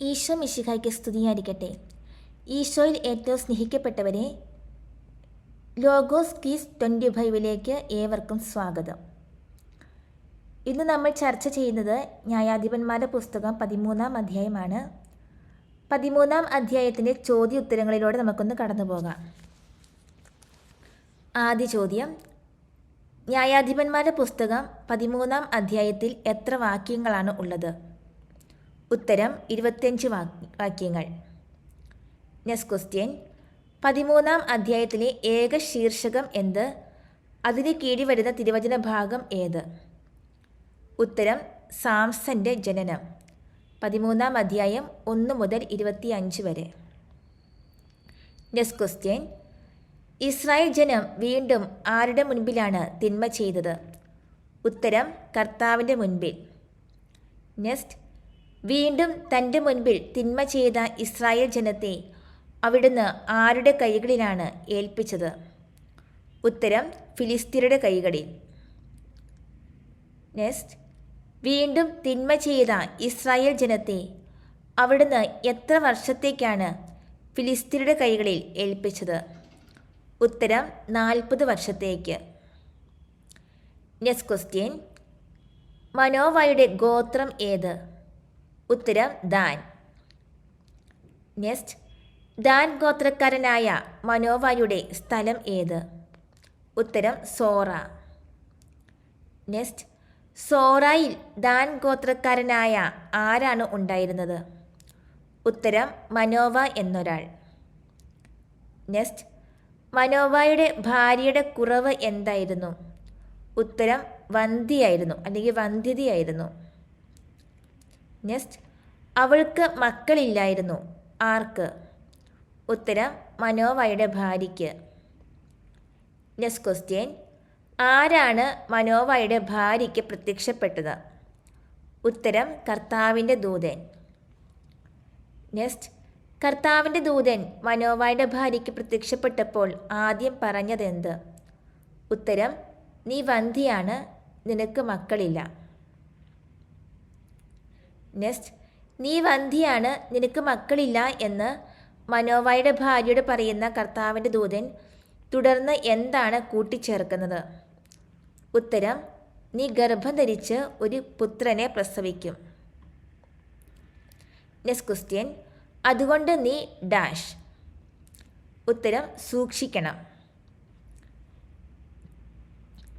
ഈശോ മിശിഹായ്ക്ക് സ്തുതിയായിരിക്കട്ടെ. ഈശോയിൽ ഏറ്റവും സ്നേഹിക്കപ്പെട്ടവരെ ലോഗോസ് കീസ് ട്വന്റി ഫൈവിലേക്ക് ഏവർക്കും സ്വാഗതം. ഇന്ന് നമ്മൾ ചർച്ച ചെയ്യുന്നത് ന്യായാധിപന്മാരുടെ പുസ്തകം പതിമൂന്നാം അധ്യായമാണ്. പതിമൂന്നാം അധ്യായത്തിന്റെ ചോദ്യ ഉത്തരങ്ങളിലൂടെ നമുക്കൊന്ന് കടന്നു പോകാം. ആദ്യ ചോദ്യം. ന്യായാധിപന്മാരുടെ പുസ്തകം പതിമൂന്നാം അധ്യായത്തിൽ എത്ര വാക്യങ്ങളാണ് ഉള്ളത്? ഉത്തരം ഇരുപത്തിയഞ്ച് വാക്യങ്ങൾ. നെക്സ്റ്റ് ക്വസ്റ്റ്യൻ പതിമൂന്നാം അധ്യായത്തിലെ ഏക ശീർഷകം എന്ത്? അതിന് കീഴിൽ വരുന്ന തിരുവചന ഭാഗം ഏത്? ഉത്തരം സാംസന്റെ ജനനം. പതിമൂന്നാം അധ്യായം ഒന്ന് മുതൽ ഇരുപത്തി അഞ്ച് വരെ. നെക്സ്റ്റ് ക്വസ്റ്റ്യൻ ഇസ്രായേൽ ജനം വീണ്ടും ആരുടെ മുൻപിലാണ് തിന്മ ചെയ്തത്? ഉത്തരം കർത്താവിന്റെ മുൻപിൽ. നെക്സ്റ്റ് വീണ്ടും തന്റെ മുൻപിൽ തിന്മ ചെയ്ത ഇസ്രായേൽ ജനത്തെ അവിടുന്ന് ആരുടെ കൈകളിലാണ് ഏൽപ്പിച്ചത്? ഉത്തരം ഫിലിസ്തീനയുടെ കൈകളിൽ. നെക്സ്റ്റ് വീണ്ടും തിന്മ ചെയ്ത ഇസ്രായേൽ ജനത്തെ അവിടുന്ന് എത്ര വർഷത്തേക്കാണ് ഫിലിസ്തീനയുടെ കൈകളിൽ ഏൽപ്പിച്ചത്? ഉത്തരം നാൽപ്പത് വർഷത്തേക്ക്. നെക്സ്റ്റ് ക്വസ്റ്റ്യൻ മനോവയുടെ ഗോത്രം ഏത്? ഉത്തരം ദാൻ. നെക്സ്റ്റ് ദാൻ ഗോത്രക്കാരനായ മനോവായുടെ സ്ഥലം ഏത്? ഉത്തരം സോറ. നെക്സ്റ്റ് സോറയിൽ ദാൻ ഗോത്രക്കാരനായ ആരാണ് ഉണ്ടായിരുന്നത്? ഉത്തരം മനോവ എന്നൊരാൾ. നെക്സ്റ്റ് മനോവയുടെ ഭാര്യയുടെ കുറവ് എന്തായിരുന്നു? ഉത്തരം വന്ധ്യയായിരുന്നു അല്ലെങ്കിൽ വന്ധ്യതയായിരുന്നു. നെക്സ്റ്റ് അവൾക്ക് മക്കളില്ലായിരുന്നു. ആർക്ക്? ഉത്തരം മനോവയുടെ ഭാര്യയ്ക്ക്. നെക്സ്റ്റ് ക്വസ്റ്റ്യൻ ആരാണ് മനോവയുടെ ഭാര്യയ്ക്ക് പ്രത്യക്ഷപ്പെട്ടത്? ഉത്തരം കർത്താവിന്റെ ദൂതൻ. നെക്സ്റ്റ് കർത്താവിന്റെ ദൂതൻ മനോവയുടെ ഭാര്യയ്ക്ക് പ്രത്യക്ഷപ്പെട്ടപ്പോൾ ആദ്യം പറഞ്ഞതെന്ത്? ഉത്തരം നീ വന്ധിയാണ് നിനക്ക് മക്കളില്ല. നെക്സ്റ്റ് നീ വന്ധിയാണ് നിനക്ക് മക്കളില്ല എന്ന് മനോവയുടെ ഭാര്യയോട് പറയുന്ന കർത്താവിന്റെ ദൂതൻ തുടർന്ന് എന്താണ് കൂട്ടിച്ചേർക്കുന്നത്? ഉത്തരം നീ ഗർഭം ധരിച്ച് ഒരു പുത്രനെ പ്രസവിക്കും. നെക്സ്റ്റ് ക്വസ്റ്റ്യൻ അതുകൊണ്ട് നീ ഡാഷ്? ഉത്തരം സൂക്ഷിക്കണം.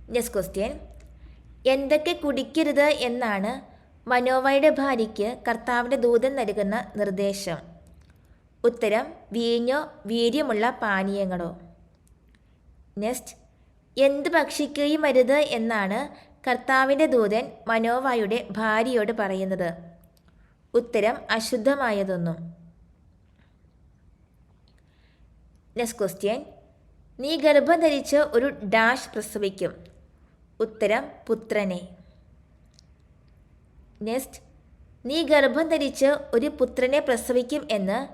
നെക്സ്റ്റ് ക്വസ്റ്റ്യൻ എന്തൊക്കെ കുടിക്കരുത് എന്നാണ് മനോവയുടെ ഭാര്യയ്ക്ക് കർത്താവിന്റെ ദൂതൻ നൽകുന്ന നിർദ്ദേശം. ഉത്തരം വീഞ്ഞോ വീര്യമുള്ള പാനീയങ്ങളോ. നെക്സ്റ്റ് എന്ത് ഭക്ഷിക്കുകയും അരുത് എന്നാണ് കർത്താവിന്റെ ദൂതൻ മനോവായുടെ ഭാര്യയോട് പറയുന്നത്. ഉത്തരം അശുദ്ധമായതൊന്നും. നെക്സ്റ്റ് ക്വസ്റ്റ്യൻ നീ ഗർഭം ധരിച്ച് ഒരു ഡാഷ് പ്രസവിക്കും. ഉത്തരം പുത്രനെ. നെക്സ്റ്റ് നീ ഗർഭം ധരിച്ച് ഒരു പുത്രനെ പ്രസവിക്കും എന്ന്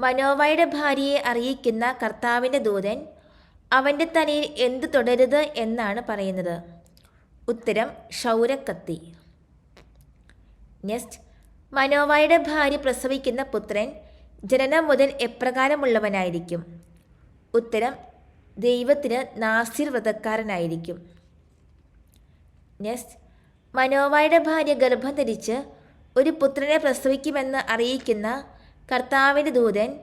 മനോവയുടെ ഭാര്യയെ അറിയിക്കുന്ന കർത്താവിന്റെ ദൂതൻ അവന്റെ തലയിൽ എന്ത് തുടരുത് എന്നാണ് പറയുന്നത്. ഉത്തരം ക്ഷൗരക്കത്തി നെക്സ്റ്റ് മനോവയുടെ ഭാര്യ പ്രസവിക്കുന്ന പുത്രൻ ജനനം മുതൽ എപ്രകാരമുള്ളവനായിരിക്കും ഉത്തരം ദൈവത്തിന് നാസിർ വ്രതക്കാരനായിരിക്കും നെക്സ്റ്റ് മനോവയുടെ ഭാര്യ ഗർഭം ധരിച്ച് ഒരു പുത്രനെ പ്രസവിക്കുമെന്ന് അറിയിക്കുന്ന കർത്താവിന്റെ ദൂതൻ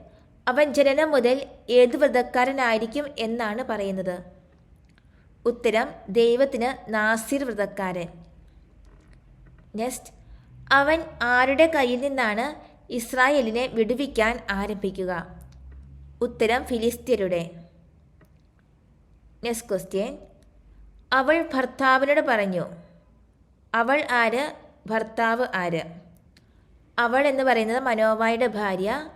അവൻ ജനനം മുതൽ ഏത് വ്രതക്കാരനായിരിക്കും എന്നാണ് പറയുന്നത്. ഉത്തരം ദൈവത്തിന് നാസിർ വ്രതക്കാരൻ. നെക്സ്റ്റ് അവൻ ആരുടെ കയ്യിൽ നിന്നാണ് ഇസ്രായേലിനെ വിടുവിക്കാൻ ആരംഭിക്കുക? ഉത്തരം ഫിലിസ്ത്യരുടെ. നെക്സ്റ്റ് ക്വസ്റ്റ്യൻ അവൾ ഭർത്താവിനോട് പറഞ്ഞു അവൾ ആര്? ഭർത്താവ് ആര്? അവൾ എന്ന് പറയുന്നത് മനോവയുടെ ഭാര്യ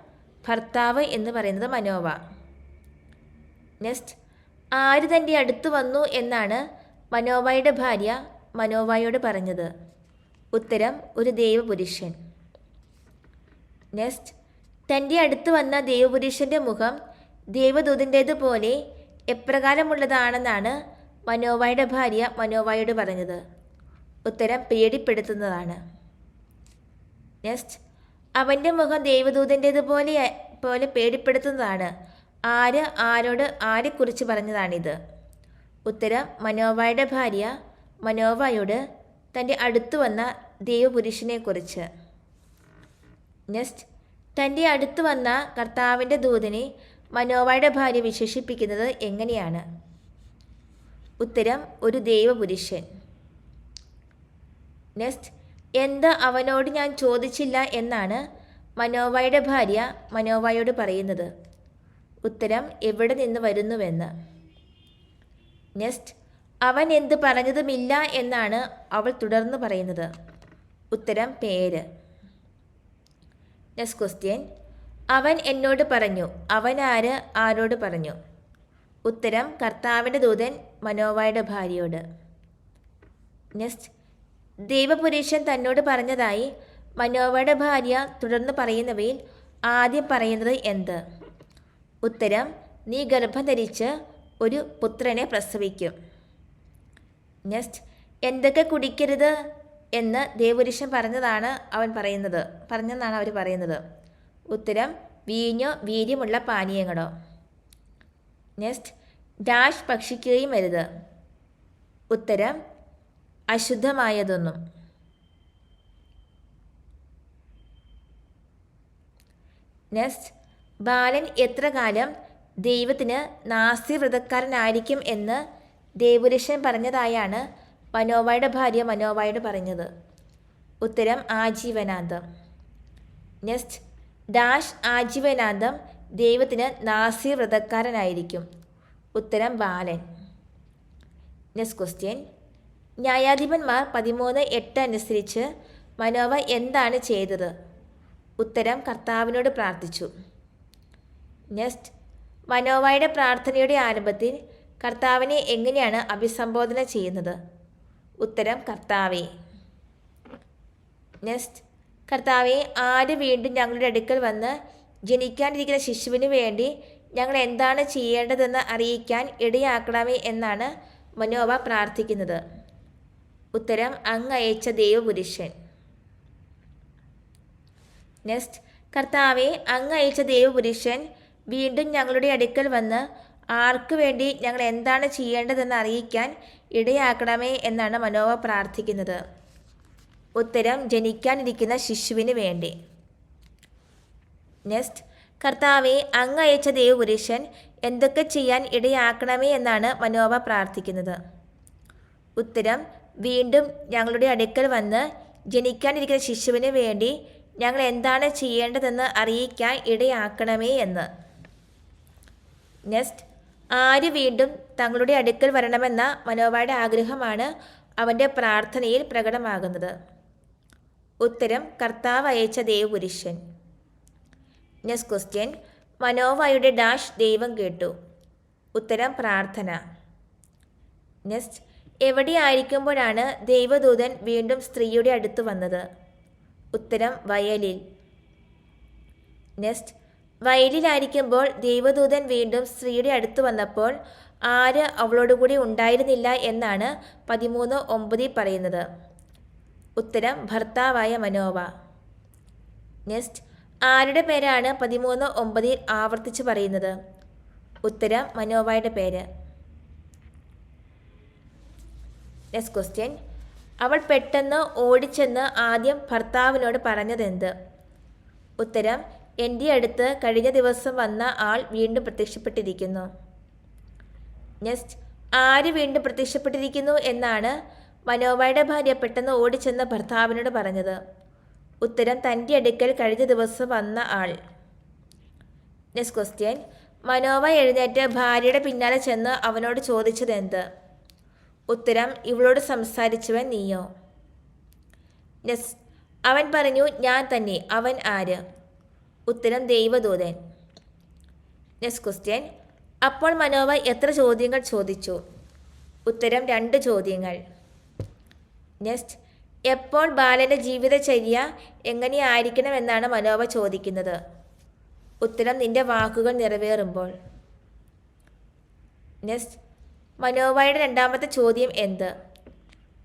ഭർത്താവ് എന്ന് പറയുന്നത് മനോവ. നെക്സ്റ്റ് ആര് തന്റെ അടുത്ത് വന്നു എന്നാണ് മനോവയുടെ ഭാര്യ മനോവയോട് പറഞ്ഞത്? ഉത്തരം ഒരു ദൈവപുരുഷൻ. നെക്സ്റ്റ് തന്റെ അടുത്ത് വന്ന ദൈവപുരുഷന്റെ മുഖം ദൈവദൂതന്റേതുപോലെ എപ്രകാരമുള്ളതാണെന്നാണ് മനോവയുടെ ഭാര്യ മനോവയോട് പറഞ്ഞത്. ഉത്തരം പേടിപ്പെടുത്തുന്നതാണ്. നെക്സ്റ്റ് അവന്റെ മുഖം ദേവദൂതന്റേതുപോലെ പോലെ പേടിപ്പെടുത്തുന്നതാണ്. ആര് ആരോട് ആരെക്കുറിച്ച് പറഞ്ഞതാണിത്? ഉത്തരം മനോവയുടെ ഭാര്യ മനോവയോട് തന്റെ അടുത്തു വന്ന ദൈവപുരുഷനെക്കുറിച്ച്. നെക്സ്റ്റ് തന്റെ അടുത്ത് വന്ന കർത്താവിന്റെ ദൂതനെ മനോവയുടെ ഭാര്യ വിശേഷിപ്പിക്കുന്നത് എങ്ങനെയാണ്? ഉത്തരം ഒരു ദൈവപുരുഷൻ. നെക്സ്റ്റ് എന്ത് അവനോട് ഞാൻ ചോദിച്ചില്ല എന്നാണ് മനോവയുടെ ഭാര്യ മനോവയോട് പറയുന്നത്. ഉത്തരം എവിടെ നിന്ന് വരുന്നുവെന്ന്. നെക്സ്റ്റ് അവൻ എന്ത് പറഞ്ഞതുമില്ല എന്നാണ് അവൾ തുടർന്ന് പറയുന്നത്. ഉത്തരം പേര്. നെക്സ്റ്റ് ക്വസ്റ്റ്യൻ അവൻ എന്നോട് പറഞ്ഞു. അവൻ ആര്? ആരോട് പറഞ്ഞു? ഉത്തരം കർത്താവിന്റെ ദൂതൻ മനോവയുടെ ഭാര്യയോട്. നെക്സ്റ്റ് ദൈവപുരുഷൻ തന്നോട് പറഞ്ഞതായി മനോവയുടെ ഭാര്യ തുടർന്ന് പറയുന്നവയിൽ ആദ്യം പറയുന്നത് എന്ത്? ഉത്തരം നീ ഗർഭം ധരിച്ച് ഒരു പുത്രനെ പ്രസവിക്കും. നെക്സ്റ്റ് എന്തൊക്കെ കുടിക്കരുത്? എന്ന് ദേവപുരുഷൻ പറഞ്ഞതാണ് അവൻ പറയുന്നത്. പറഞ്ഞെന്നാണ് അവർ പറയുന്നത്. ഉത്തരം വീഞ്ഞോ വീര്യമുള്ള പാനീയങ്ങളോ. നെക്സ്റ്റ് ഡാഷ് ഭക്ഷിക്കുകയും വരുത് ഉത്തരം അശുദ്ധമായതൊന്നും. നെക്സ്റ്റ് ബാലൻ എത്ര കാലം ദൈവത്തിന് നാസ്തിവ്രതക്കാരനായിരിക്കും എന്ന് ദേവുരക്ഷൻ പറഞ്ഞതായാണ് മനോവയുടെ ഭാര്യ മനോവായോട് പറഞ്ഞത്. ഉത്തരം ആജീവനാന്തം. നെക്സ്റ്റ് ഡാഷ് ആജീവനാന്തം ദൈവത്തിന് നാസി വ്രതക്കാരനായിരിക്കും ഉത്തരം ബാലൻ. നെക്സ്റ്റ് ക്വസ്റ്റ്യൻ ന്യായാധിപന്മാർ പതിമൂന്ന് എട്ട് അനുസരിച്ച് മനോവ എന്താണ് ചെയ്തത്? ഉത്തരം കർത്താവിനോട് പ്രാർത്ഥിച്ചു. നെക്സ്റ്റ് മനോവയുടെ പ്രാർത്ഥനയുടെ ആരംഭത്തിൽ കർത്താവിനെ എങ്ങനെയാണ് അഭിസംബോധന ചെയ്യുന്നത്? ഉത്തരം കർത്താവെ. നെക്സ്റ്റ് കർത്താവെ ആര് വീണ്ടും ഞങ്ങളുടെ അടുക്കൽ വന്ന് ജനിക്കാനിരിക്കുന്ന ശിശുവിന് വേണ്ടി ഞങ്ങൾ എന്താണ് ചെയ്യേണ്ടതെന്ന് അറിയിക്കാൻ ഇടയാക്കണമേ എന്നാണ് മനോവ പ്രാർത്ഥിക്കുന്നത്. ഉത്തരം അങ്ങ് അയച്ച ദൈവപുരുഷൻ. നെക്സ്റ്റ് കർത്താവെ അങ്ങ് അയച്ച ദൈവപുരുഷൻ വീണ്ടും ഞങ്ങളുടെ അടുക്കൽ വന്ന് ആർക്കു വേണ്ടി ഞങ്ങൾ എന്താണ് ചെയ്യേണ്ടതെന്ന് അറിയിക്കാൻ ഇടയാക്കണമേ എന്നാണ് മനോവ പ്രാർത്ഥിക്കുന്നത്. ഉത്തരം ജനിക്കാനിരിക്കുന്ന ശിശുവിന് വേണ്ടി. നെക്സ്റ്റ് കർത്താവെ അങ്ങ് അയച്ച ദൈവപുരുഷൻ എന്തൊക്കെ ചെയ്യാൻ ഇടയാക്കണമേ എന്നാണ് മനോവ പ്രാർത്ഥിക്കുന്നത്. ഉത്തരം വീണ്ടും ഞങ്ങളുടെ അടുക്കൽ വന്ന് ജനിക്കാനിരിക്കുന്ന ശിശുവിന് വേണ്ടി ഞങ്ങൾ എന്താണ് ചെയ്യേണ്ടതെന്ന് അറിയിക്കാൻ ഇടയാക്കണമേ എന്ന്. നെക്സ്റ്റ് ആര് വീണ്ടും തങ്ങളുടെ അടുക്കൽ വരണമെന്ന മനോവയുടെ ആഗ്രഹമാണ് അവന്റെ പ്രാർത്ഥനയിൽ പ്രകടമാകുന്നത്. ഉത്തരം കർത്താവ് അയച്ച ദേവപുരുഷൻ. നെക്സ്റ്റ് ക്വസ്റ്റ്യൻ മനോവയുടെ ഡാഷ് ദൈവം കേട്ടു. ഉത്തരം പ്രാർത്ഥന. നെക്സ്റ്റ് എവിടെയായിരിക്കുമ്പോഴാണ് ദൈവദൂതൻ വീണ്ടും സ്ത്രീയുടെ അടുത്ത് വന്നത്? ഉത്തരം വയലിൽ. നെക്സ്റ്റ് വയലിലായിരിക്കുമ്പോൾ ദൈവദൂതൻ വീണ്ടും സ്ത്രീയുടെ അടുത്ത് വന്നപ്പോൾ ആര് അവളോടുകൂടി ഉണ്ടായിരുന്നില്ല എന്നാണ് പതിമൂന്ന് ഒമ്പതിൽ പറയുന്നത്. ഉത്തരം ഭർത്താവായ മനോവ. നെക്സ്റ്റ് ആരുടെ പേരാണ് പതിമൂന്ന് ഒമ്പതിൽ ആവർത്തിച്ച് പറയുന്നത്? ഉത്തരം മനോവയുടെ പേര്. നെക്സ്റ്റ് ക്വസ്റ്റ്യൻ അവൾ പെട്ടെന്ന് ഓടിച്ചെന്ന് ആദ്യം ഭർത്താവിനോട് പറഞ്ഞതെന്ത്? ഉത്തരം എന്റെ അടുത്ത് കഴിഞ്ഞ ദിവസം വന്ന ആൾ വീണ്ടും പ്രത്യക്ഷപ്പെട്ടിരിക്കുന്നു. നെക്സ്റ്റ് ആര് വീണ്ടും പ്രത്യക്ഷപ്പെട്ടിരിക്കുന്നു? എന്നാണ് മനോവയുടെ ഭാര്യ പെട്ടെന്ന് ഓടിച്ചെന്ന് ഭർത്താവിനോട് പറഞ്ഞത്. ഉത്തരം തന്റെ അടുക്കൽ കഴിഞ്ഞ ദിവസം വന്ന ആൾ. നെക്സ്റ്റ് ക്വസ്റ്റ്യൻ മനോവ എഴുന്നേറ്റ് ഭാര്യയുടെ പിന്നാലെ ചെന്ന് അവനോട് ചോദിച്ചത് എന്ത് ഉത്തരം ഇവളോട് സംസാരിച്ചവൻ നീയോ? യെസ്. അവൻ പറഞ്ഞു ഞാൻ തന്നെ. അവൻ ആര്? ഉത്തരം ദൈവദൂതൻ. നെക്സ്റ്റ് ക്വസ്റ്റ്യൻ അപ്പോൾ മനോവ എത്ര ചോദ്യങ്ങൾ ചോദിച്ചു? ഉത്തരം രണ്ട് ചോദ്യങ്ങൾ. നെക്സ്റ്റ് എപ്പോൾ ബാലന്റെ ജീവിതചര്യ എങ്ങനെയായിരിക്കണമെന്നാണ് മനോവ ചോദിക്കുന്നത്? ഉത്തരം നിന്റെ വാക്കുകൾ നിറവേറുമ്പോൾ. നെക്സ്റ്റ് മനോവയുടെ രണ്ടാമത്തെ ചോദ്യം എന്ത്?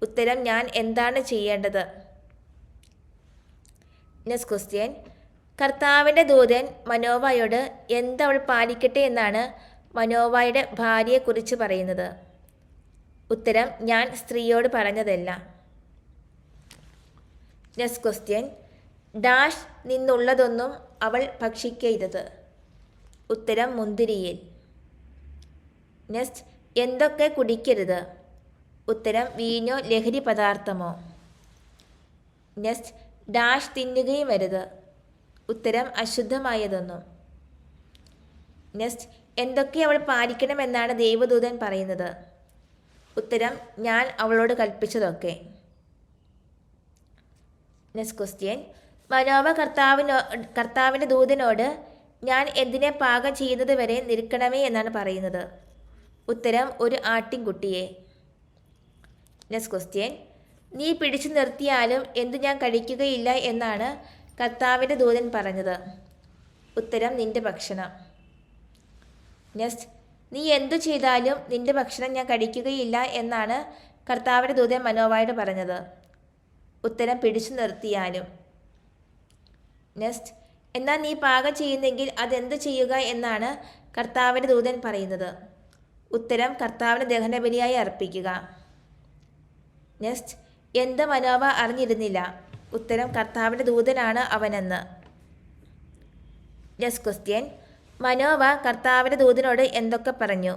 ഉത്തരം ഞാൻ എന്താണ് ചെയ്യേണ്ടത്? നെക്സ്റ്റ് ക്വസ്റ്റ്യൻ കർത്താവിന്റെ ദൂതൻ മനോവായോട് എന്തവൾ പാലിക്കട്ടെ എന്നാണ് മനോവായുടെ ഭാര്യയെക്കുറിച്ച് പറയുന്നത്. ഉത്തരം ഞാൻ സ്ത്രീയോട് പറഞ്ഞതല്ല. നെക്സ്റ്റ് ക്വസ്റ്റ്യൻ ഡാഷ് നിന്നുള്ളതൊന്നും അവൾ ഭക്ഷിക്കരുത്. ഉത്തരം മുന്തിരിയിൽ. നെക്സ്റ്റ് എന്തൊക്കെ കുടിക്കരുത്? ഉത്തരം വീഞ്ഞോ ലഹരി പദാർത്ഥമോ? നെക്സ്റ്റ് ഡാഷ് തിന്നുകയും വരുത് ഉത്തരം അശുദ്ധമായതൊന്നും. നെക്സ്റ്റ് എന്തൊക്കെ അവൾ പാലിക്കണമെന്നാണ് ദൈവദൂതൻ പറയുന്നത്? ഉത്തരം ഞാൻ അവളോട് കൽപ്പിച്ചതൊക്കെ. നെക്സ്റ്റ് ക്വസ്റ്റ്യൻ മനോവ കർത്താവിനോ കർത്താവിന്റെ ദൂതനോട് ഞാൻ എന്തിനെ പാകം ചെയ്യുന്നത് വരെ നിൽക്കണമേ എന്നാണ് പറയുന്നത്. ഉത്തരം ഒരു ആട്ടിൻകുട്ടിയെ. നെക്സ്റ്റ് ക്വസ്റ്റ്യൻ നീ പിടിച്ചു നിർത്തിയാലും എന്തു ഞാൻ കഴിക്കുകയില്ല എന്നാണ് കർത്താവിന്റെ ദൂതൻ പറഞ്ഞത്. ഉത്തരം നിന്റെ ഭക്ഷണം. നെക്സ്റ്റ് നീ എന്തു ചെയ്താലും നിന്റെ ഭക്ഷണം ഞാൻ കഴിക്കുകയില്ല എന്നാണ് കർത്താവിന്റെ ദൂതൻ മനോവായോട് പറഞ്ഞത്. ഉത്തരം പിടിച്ചു നിർത്തിയാലും. നെക്സ്റ്റ് എന്നാൽ നീ പാകം ചെയ്യുന്നെങ്കിൽ അതെന്ത് ചെയ്യുക എന്നാണ് കർത്താവിന്റെ ദൂതൻ പറയുന്നത്. ഉത്തരം കർത്താവിന് ദഹനബലിയായി അർപ്പിക്കുക. നെക്സ്റ്റ് എന്ത് മനോവ അറിഞ്ഞിരുന്നില്ല. ഉത്തരം കർത്താവിന്റെ ദൂതനാണ് അവനെന്ന്. നെക്സ്റ്റ് ക്വസ്റ്റ്യൻ മനോവ കർത്താവിന്റെ ദൂതനോട് എന്തൊക്കെ പറഞ്ഞു?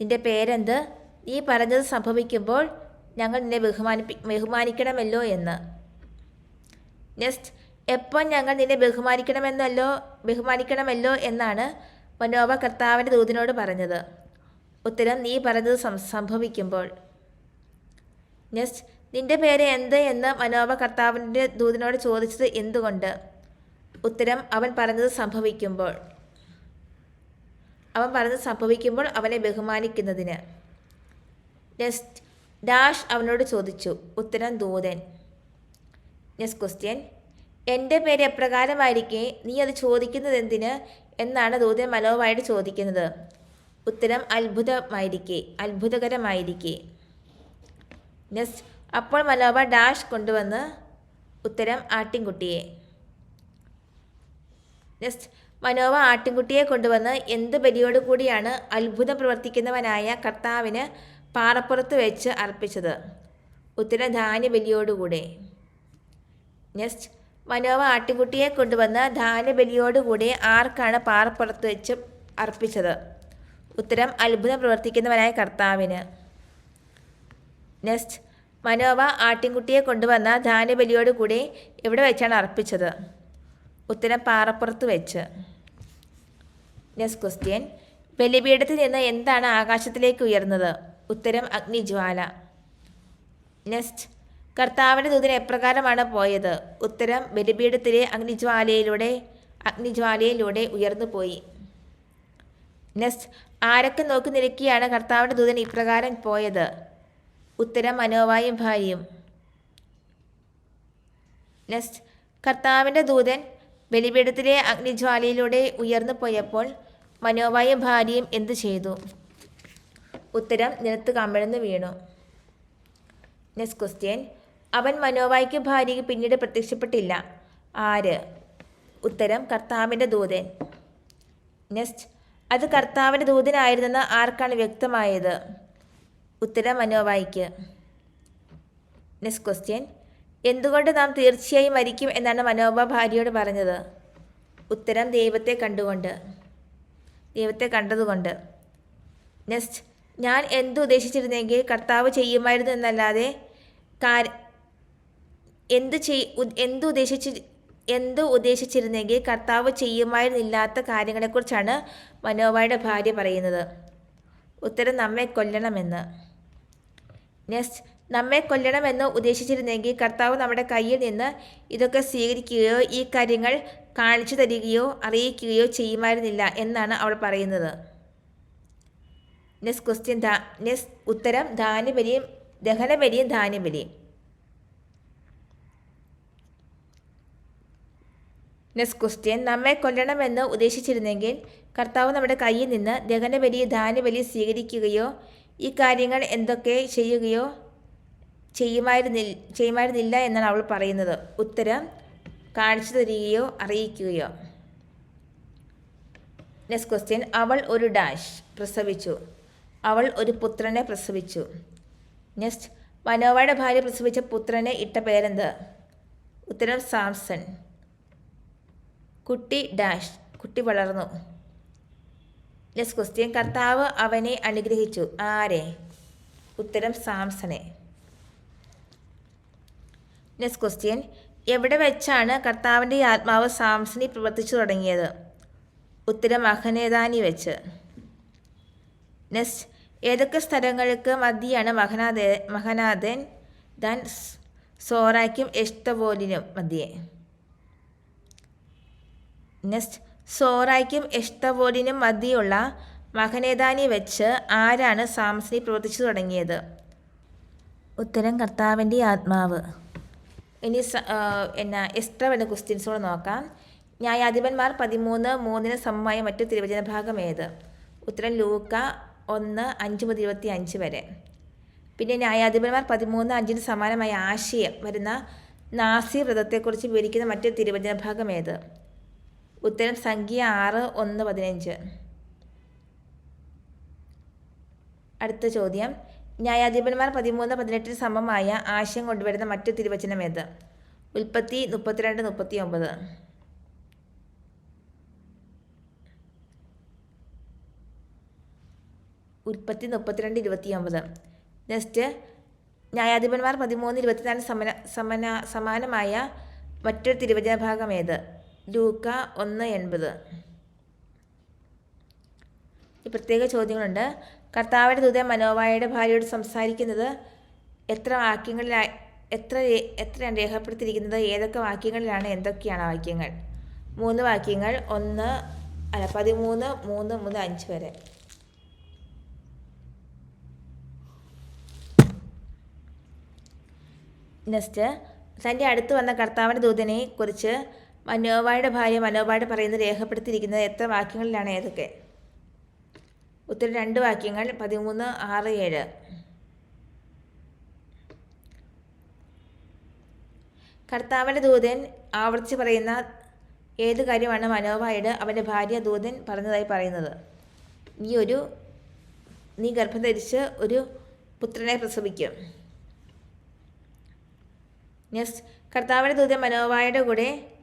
നിന്റെ പേരെന്ത്? നീ പറഞ്ഞത് സംഭവിക്കുമ്പോൾ ഞങ്ങൾ നിന്നെ ബഹുമാനിപ്പി ബഹുമാനിക്കണമല്ലോ എന്ന്. നെക്സ്റ്റ് എപ്പോൾ ഞങ്ങൾ നിന്നെ ബഹുമാനിക്കണമെന്നല്ലോ ബഹുമാനിക്കണമല്ലോ എന്നാണ് മനോവ കർത്താവിന്റെ ദൂതനോട് പറഞ്ഞത്. ഉത്തരം നീ പറഞ്ഞത് സംഭവിക്കുമ്പോൾ. നെക്സ്റ്റ് നിന്റെ പേര് എന്ത് എന്ന് മനോഭ കർത്താവിന്റെ ദൂതനോട് ചോദിച്ചത് എന്തുകൊണ്ട്? ഉത്തരം അവൻ പറഞ്ഞത് സംഭവിക്കുമ്പോൾ. അവൻ പറഞ്ഞത് സംഭവിക്കുമ്പോൾ അവനെ ബഹുമാനിക്കുന്നതിന്. നെക്സ്റ്റ് ഡാഷ് അവനോട് ചോദിച്ചു. ഉത്തരം ദൂതൻ. Next question. എന്റെ പേര് എപ്രകാരമായിരിക്കെ? നീ അത് ചോദിക്കുന്നത് എന്തിന് എന്നാണ് ദൂതൻ മനോവായിട്ട് ചോദിക്കുന്നത്. ഉത്തരം അത്ഭുതമായിരിക്കെ അത്ഭുതകരമായിരിക്കെ. നെക്സ്റ്റ് അപ്പോൾ മനോവ ഡാഷ് കൊണ്ടുവന്ന് ഉത്തരം ആട്ടിൻകുട്ടിയെ. നെക്സ്റ്റ് മനോവ ആട്ടിൻകുട്ടിയെ കൊണ്ടുവന്ന് എന്ത് ബലിയോട് കൂടിയാണ് അത്ഭുതം പ്രവർത്തിക്കുന്നവനായ കർത്താവിന് പാറപ്പുറത്ത് വെച്ച് അർപ്പിച്ചത്? ഉത്തരം ധാന്യബലിയോടുകൂടെ നെക്സ്റ്റ് മനോവ ആട്ടിൻകുട്ടിയെ കൊണ്ടുവന്ന് ധാന്യബലിയോടുകൂടി ആർക്കാണ് പാറപ്പുറത്ത് വെച്ച് അർപ്പിച്ചത്? ഉത്തരം അത്ഭുതം പ്രവർത്തിക്കുന്നവനായ കർത്താവിന്. നെക്സ്റ്റ് മനോവ ആട്ടിൻകുട്ടിയെ കൊണ്ടുവന്ന ധാന്യബലിയോട് ധാന്യബലിയോടുകൂടി എവിടെ വെച്ചാണ് അർപ്പിച്ചത്? ഉത്തരം പാറപ്പുറത്ത് വെച്ച്. നെക്സ്റ്റ് ക്വസ്റ്റ്യൻ ബലിപീഠത്തിൽ നിന്ന് എന്താണ് ആകാശത്തിലേക്ക് ഉയർന്നത്? ഉത്തരം അഗ്നിജ്വാല. നെക്സ്റ്റ് കർത്താവിന്റെ ദൂതൻ എപ്രകാരമാണ് പോയത്? ഉത്തരം ബലിപീഠത്തിലെ അഗ്നിജ്വാലയിലൂടെ അഗ്നിജ്വാലയിലൂടെ ഉയർന്നു പോയി നെക്സ്റ്റ് ആരൊക്കെ നോക്കി നിൽക്കുകയാണ് കർത്താവിന്റെ ദൂതൻ ഇപ്രകാരം പോയത്? ഉത്തരം മനോവായും ഭാര്യയും. നെക്സ്റ്റ് കർത്താവിന്റെ ദൂതൻ ബലിപീഠത്തിലെ അഗ്നിജ്വാലയിലൂടെ ഉയർന്നു പോയപ്പോൾ മനോവായും ഭാര്യയും എന്തു ചെയ്തു? ഉത്തരം നിലത്ത് കമിഴ്ന്നു വീണു. നെക്സ്റ്റ് ക്വസ്റ്റ്യൻ അവൻ മനോവായിക്ക് ഭാര്യയ്ക്ക് പിന്നീട് പ്രത്യക്ഷപ്പെട്ടില്ല. ആര്? ഉത്തരം കർത്താവിന്റെ ദൂതൻ. നെക്സ്റ്റ് അത് കർത്താവിന്റെ ദൂതനായിരുന്നെന്ന് ആർക്കാണ് വ്യക്തമായത്? ഉത്തരം മനോവായിക്ക് നെക്സ്റ്റ് ക്വസ്റ്റ്യൻ എന്തുകൊണ്ട് നാം തീർച്ചയായും മരിക്കും എന്നാണ് മനോബ ഭാര്യയോട് പറഞ്ഞത്? ഉത്തരം ദൈവത്തെ കണ്ടുകൊണ്ട്. ദൈവത്തെ കണ്ടതുകൊണ്ട്. നെക്സ്റ്റ് ഞാൻ എന്ത് ഉദ്ദേശിച്ചിരുന്നെങ്കിൽ കർത്താവ് ചെയ്യുമായിരുന്നു എന്നല്ലാതെ കാര് എന്ത് ചെയ് എന്തു എന്ത് ഉദ്ദേശിച്ച് എന്ത് ഉദ്ദേശിച്ചിരുന്നെങ്കിൽ കർത്താവ് ചെയ്യുമായിരുന്നില്ലാത്ത കാര്യങ്ങളെക്കുറിച്ചാണ് മനോബായുടെ ഭാര്യ പറയുന്നത്. ഉത്തരം നമ്മെ കൊല്ലണമെന്ന്. നെക്സ്റ്റ് നമ്മെ കൊല്ലണമെന്ന് ഉദ്ദേശിച്ചിരുന്നെങ്കിൽ കർത്താവ് നമ്മുടെ കയ്യിൽ നിന്ന് ഇതൊക്കെ സ്വീകരിക്കുകയോ ഈ കാര്യങ്ങൾ കാണിച്ചു തരികയോ അറിയിക്കുകയോ ചെയ്യുമായിരുന്നില്ല എന്നാണ് അവൾ പറയുന്നത്. നെക്സ്റ്റ് ക്വസ്റ്റ്യൻ ദാ നെക്സ്റ്റ് ഉത്തരം ധാന്യബലിയും ദഹനബലിയും ധാന്യബലിയും. നെക്സ്റ്റ് ക്വസ്റ്റ്യൻ നമ്മെ കൊല്ലണമെന്ന് ഉദ്ദേശിച്ചിരുന്നെങ്കിൽ കർത്താവ് നമ്മുടെ കയ്യിൽ നിന്ന് ദഹനബലി ധാന്യബലി സ്വീകരിക്കുകയോ ഈ കാര്യങ്ങൾ എന്തൊക്കെ ചെയ്യുകയോ ചെയ്യുമായിരുന്നില്ല ചെയ്യുമായിരുന്നില്ല എന്നാണ് അവൾ പറയുന്നത്. ഉത്തരം കാണിച്ചു തരികയോ അറിയിക്കുകയോ. നെക്സ്റ്റ് ക്വസ്റ്റ്യൻ അവൾ ഒരു ഡാഷ് പ്രസവിച്ചു. അവൾ ഒരു പുത്രനെ പ്രസവിച്ചു. നെക്സ്റ്റ് മനോവയുടെ ഭാര്യ പ്രസവിച്ച പുത്രനെ ഇട്ട പേരെന്ത്? ഉത്തരം സാംസൺ. കുട്ടി ഡാഷ് കുട്ടി വളർന്നു. നെക്സ്റ്റ് ക്വസ്റ്റ്യൻ കർത്താവ് അവനെ അനുഗ്രഹിച്ചു. ആരെ? ഉത്തരം സാംസനെ നെക്സ്റ്റ് ക്വസ്റ്റ്യൻ എവിടെ വെച്ചാണ് കർത്താവിന്റെ ആത്മാവ് സാംസനെ പ്രവർത്തിച്ചു തുടങ്ങിയത്? ഉത്തരം മഹനേദാനി വെച്ച്. നെക്സ്റ്റ് ഏതൊക്കെ സ്ഥലങ്ങൾക്ക് മതിയാണ് മഹനാദേ മഹനാഥൻ? ദാൻ സോറായ്ക്കും എഷ്ടബോലിനും മധ്യേ. നെക്സ്റ്റ് സോറായ്ക്കും എഷ്തവോലിനും മധ്യയുള്ള മഹനേദാനി വെച്ച് ആരാണ് സാംസണി പ്രവർത്തിച്ചു തുടങ്ങിയത്? ഉത്തരം കർത്താവിന്റെ ആത്മാവ്. ഇനി എന്നാ എക്സ്ട്രാ വേണ്ട ക്വസ്റ്റ്യൻസോട് നോക്കാം. ന്യായാധിപന്മാർ പതിമൂന്ന് മൂന്നിന് സമമായ മറ്റു തിരുവചന ഭാഗം ഏത്? ഉത്തരം ലൂക്ക ഒന്ന് അഞ്ച് മുതൽ ഇരുപത്തി അഞ്ച് വരെ. പിന്നെ ന്യായാധിപന്മാർ പതിമൂന്ന് അഞ്ചിന് സമാനമായ ആശയം വരുന്ന നാസി വ്രതത്തെക്കുറിച്ച് വിവരിക്കുന്ന മറ്റു തിരുവചന ഭാഗം ഏത്? ഉത്തരം സംഖ്യ ആറ് ഒന്ന് പതിനഞ്ച്. അടുത്ത ചോദ്യം. ന്യായാധിപന്മാർ പതിമൂന്ന് പതിനെട്ടിന് സമമായ ആശയം കൊണ്ടുവരുന്ന മറ്റു തിരുവചനം ഏത്? ഉൽപ്പത്തി മുപ്പത്തിരണ്ട് മുപ്പത്തി ഒമ്പത് ഉൽപ്പത്തി മുപ്പത്തിരണ്ട് ഇരുപത്തി ഒമ്പത് നെക്സ്റ്റ് ന്യായാധിപന്മാർ പതിമൂന്ന് ഇരുപത്തിനാല് സമന സമന സമാനമായ മറ്റൊരു തിരുവചന ഭാഗം ഏത്? ലൂക്ക ഒന്ന് എൺപത്. പ്രത്യേക ചോദ്യങ്ങളുണ്ട്. കർത്താവിന്റെ ദൂതൻ മനോവായുടെ ഭാര്യയോട് സംസാരിക്കുന്നത് എത്ര വാക്യങ്ങളിലായി എത്ര എത്രയാണ് രേഖപ്പെടുത്തിയിരിക്കുന്നത്? ഏതൊക്കെ വാക്യങ്ങളിലാണ്? എന്തൊക്കെയാണ് വാക്യങ്ങൾ? മൂന്ന് വാക്യങ്ങൾ ഒന്ന് അല്ല പതിമൂന്ന് മൂന്ന് മുതൽ അഞ്ച് വരെ. നെക്സ്റ്റ് തന്റെ അടുത്ത് വന്ന കർത്താവിന്റെ ദൂതനെ കുറിച്ച് മനോവായുടെ ഭാര്യ മനോവായുടെ പറയുന്നത് രേഖപ്പെടുത്തിയിരിക്കുന്നത് എത്ര വാക്യങ്ങളിലാണ് ഏതൊക്കെ? ഉത്തരം രണ്ട് വാക്യങ്ങൾ പതിമൂന്ന് ആറ് ഏഴ്. കർത്താവിന്റെ ദൂതൻ ആവർത്തിച്ച് പറയുന്ന ഏത് കാര്യമാണ് മനോവായോട് അവന്റെ ഭാര്യ ദൂതൻ പറഞ്ഞതായി പറയുന്നത്? നീ ഒരു നീ ഗർഭം ധരിച്ച് ഒരു പുത്രനെ പ്രസവിക്കും. നെക്സ്റ്റ് കർത്താവിന്റെ ദൂതൻ മനോവായുടെ കൂടെ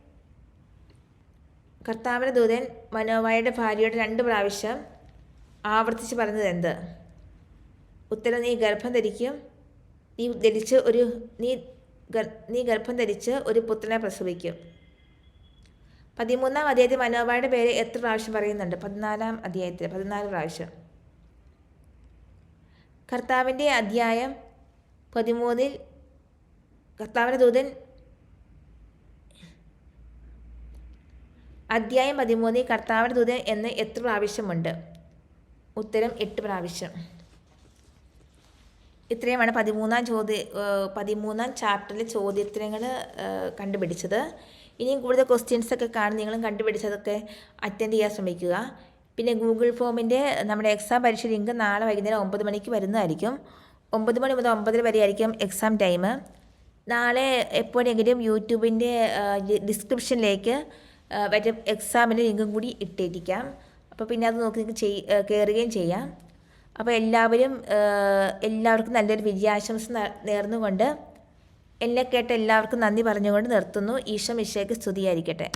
കർത്താവിന്റെ ദൂതൻ മനോമായയുടെ ഭാര്യയോട് രണ്ട് പ്രാവശ്യം ആവർത്തിച്ച് പറഞ്ഞത് എന്ത്? ഉത്തരം നീ ഗർഭം ധരിക്കും. നീ ധരിച്ച് ഒരു നീ നീ ഗർഭം ധരിച്ച് ഒരു പുത്രനെ പ്രസവിക്കും. പതിമൂന്നാം അധ്യായത്തിൽ മനോബായുടെ പേര് എത്ര പ്രാവശ്യം പറയുന്നുണ്ട്? പതിനാലാം അധ്യായത്തിൽ പതിനാല് പ്രാവശ്യം. കർത്താവിന്റെ അധ്യായം പതിമൂന്നിൽ കർത്താവിന്റെ ദൂതൻ അധ്യായം പതിമൂന്നിൽ കർത്താവിന്റെ ദൂതൻ എന്ന് എത്ര പ്രാവശ്യമുണ്ട്? ഉത്തരം എട്ട് പ്രാവശ്യം. ഇത്രയുമാണ് പതിമൂന്നാം ചോദ്യ പതിമൂന്നാം ചാപ്റ്ററിലെ ചോദ്യോത്തരങ്ങൾ ഏഹ് കണ്ടുപിടിച്ചത്. ഇനിയും കൂടുതൽ ക്വസ്റ്റ്യൻസ് ഒക്കെ കാണും. നിങ്ങളും കണ്ടുപിടിച്ചതൊക്കെ അറ്റൻഡ് ചെയ്യാൻ ശ്രമിക്കുക. പിന്നെ ഗൂഗിൾ ഫോമിന്റെ നമ്മുടെ എക്സാം പരീക്ഷ ലിങ്ക് നാളെ വൈകുന്നേരം ഒമ്പത് മണിക്ക് വരുന്നതായിരിക്കും. ഒമ്പത് മണി മുതൽ ഒമ്പതര വരെ ആയിരിക്കും എക്സാം ടൈം നാളെ എപ്പോഴെങ്കിലും യൂട്യൂബിന്റെ ഡിസ്ക്രിപ്ഷനിലേക്ക് വരും എക്സാമിന്റെ ലിങ്കും കൂടി ഇട്ടിരിക്കാം അപ്പോൾ പിന്നെ അത് നോക്കി നിങ്ങൾക്ക് ചെയ് കയറുകയും ചെയ്യാം. അപ്പോൾ എല്ലാവരും എല്ലാവർക്കും നല്ലൊരു വിജയാശംസ നേർന്നുകൊണ്ട് എന്നെ കേട്ട എല്ലാവർക്കും നന്ദി പറഞ്ഞുകൊണ്ട് നിർത്തുന്നു. ഈശോ മിശയ്ക്ക് സ്തുതിയായിരിക്കട്ടെ.